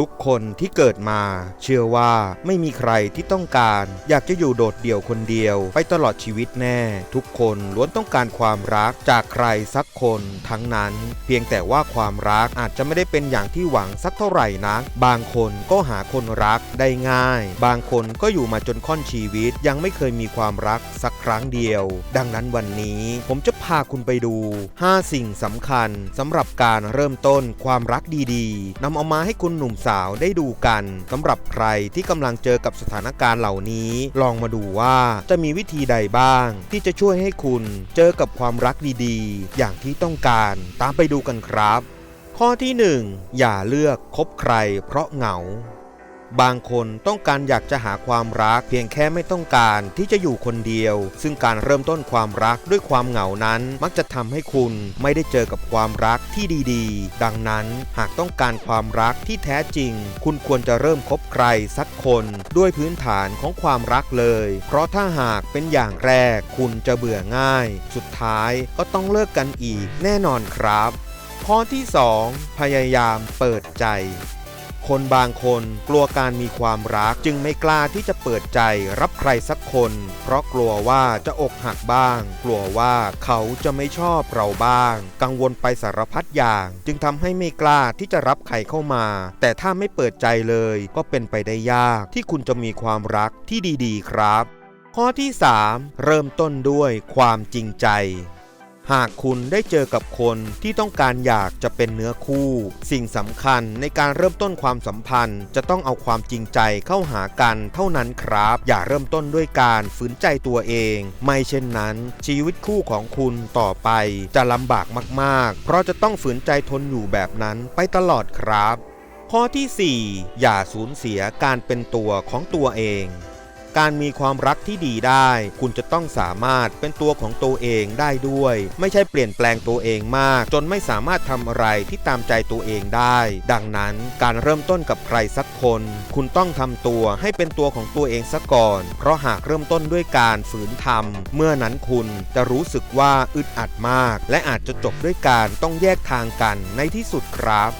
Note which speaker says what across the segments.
Speaker 1: ทุกคนที่เกิดมา เชื่อว่าไม่มีใครที่ต้องการ อยากจะอยู่โดดเดี่ยวคนเดียว ไปตลอดชีวิตแน่ ทุกคนล้วนต้องการความรักจากใครสักคนทั้งนั้น เพียงแต่ว่าความรักอาจจะไม่ได้เป็นอย่างที่หวังสักเท่าไหร่นะบางคนก็หาคนรักได้ง่าย บางคนก็อยู่มาจนค่อนชีวิต ยังไม่เคยมีความรักสักครั้งเดียว ดังนั้นวันนี้ผมจะพาคุณไปดู 5 สิ่งสำคัญสำหรับการเริ่มต้นความรักดีๆนำเอามาให้คุณหนุ่มสาวได้ดูกันสำหรับใครที่กำลังเจอกับสถานการณ์เหล่านี้ ลองมาดูว่าจะมีวิธีใดบ้าง ที่จะช่วยให้คุณเจอกับความรักดีๆ อย่างที่ต้องการตามไปดูกันครับ ข้อที่ 1 อย่าเลือกคบใครเพราะเหงา บางคนต้องการอยากจะหาความรัก เพียงแค่ไม่ต้องการที่จะอยู่คนเดียว ซึ่งการเริ่มต้นความรักด้วยความเหงานั้น มักจะทำให้คุณไม่ได้เจอกับความรักที่ดีๆ ดังนั้นหากต้องการความรักที่แท้จริง คุณควรจะเริ่มคบใครสักคน ด้วยพื้นฐานของความรักเลย เพราะถ้าหากเป็นอย่างแรก คุณจะเบื่อง่าย สุดท้ายก็ต้องเลิกกันอีกแน่นอนครับ ข้อที่ 2 พยายามเปิดใจ คนบางคนกลัวการมีความรักจึงไม่กล้าที่จะเปิดใจรับใครสักคน เพราะกลัวว่าจะอกหักบ้าง กลัวว่าเขาจะไม่ชอบเราบ้าง กังวลไปสารพัดอย่าง จึงทำให้ไม่กล้าที่จะรับใครเข้ามา แต่ถ้าไม่เปิดใจเลยก็เป็นไปได้ยากที่คุณจะมีความรักที่ดีๆ ครับ ข้อที่ 3 เริ่มต้นด้วยความจริงใจ หากคุณได้เจอกับคนที่ต้องการอยากจะเป็นเนื้อคู่ สิ่งสำคัญในการเริ่มต้นความสัมพันธ์ จะต้องเอาความจริงใจเข้าหากันเท่านั้นครับ อย่าเริ่มต้นด้วยการฝืนใจตัวเอง ไม่เช่นนั้น ชีวิตคู่ของคุณต่อไปจะลำบากมากๆ เพราะจะต้องฝืนใจทนอยู่แบบนั้นไปตลอดครับ ข้อทีสี่4 อย่าสูญเสียการเป็นตัวของตัวเอง การมีความรักที่ดีได้ คุณจะต้องสามารถเป็นตัวของตัวเองได้ด้วย ไม่ใช่เปลี่ยนแปลงตัวเองมาก จนไม่สามารถทำอะไรที่ตามใจตัวเองได้ ดังนั้นการเริ่มต้นกับใครสักคน คุณต้องทำตัวให้เป็นตัวของตัวเองซะก่อน เพราะหากเริ่มต้นด้วยการฝืนทำเมื่อนั้นคุณจะรู้สึกว่าอึดอัดมาก และอาจจะจบด้วยการต้องแยกทางกันในที่สุดครับ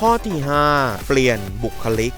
Speaker 1: ข้อที่ 5 เปลี่ยนบุคลิก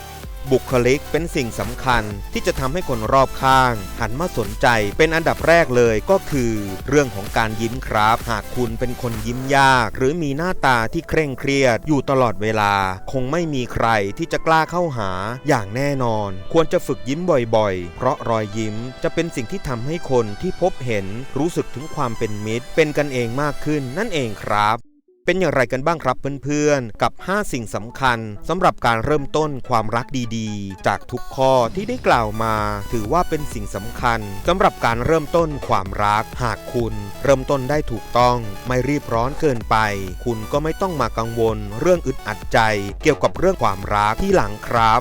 Speaker 1: บุคลิกเป็นสิ่งสำคัญที่จะทำให้คนรอบข้าง หันมาสนใจเป็นอันดับแรกเลยก็คือ เรื่องของการยิ้มครับ หากคุณเป็นคนยิ้มยาก หรือมีหน้าตาที่เคร่งเครียดอยู่ตลอดเวลา คงไม่มีใครที่จะกล้าเข้าหาอย่างแน่นอน ควรจะฝึกยิ้มบ่อยๆ เพราะรอยยิ้มจะเป็นสิ่งที่ทำให้คนที่พบเห็นรู้สึกถึงความเป็นมิตร เป็นกันเองมากขึ้นนั่นเองครับ เป็นอย่างไรกันบ้างครับเพื่อนๆ กับ 5 สิ่งสำคัญสำหรับการเริ่มต้นความรักดีๆ จากทุกข้อที่ได้กล่าวมา ถือว่าเป็นสิ่งสำคัญสำหรับการเริ่มต้นความรักหากคุณ เริ่มต้นได้ถูกต้องไม่รีบร้อนเกินไป คุณก็ไม่ต้องมากังวล เรื่องอึดอัดใจ เกี่ยวกับเรื่องความรักที่หลังครับ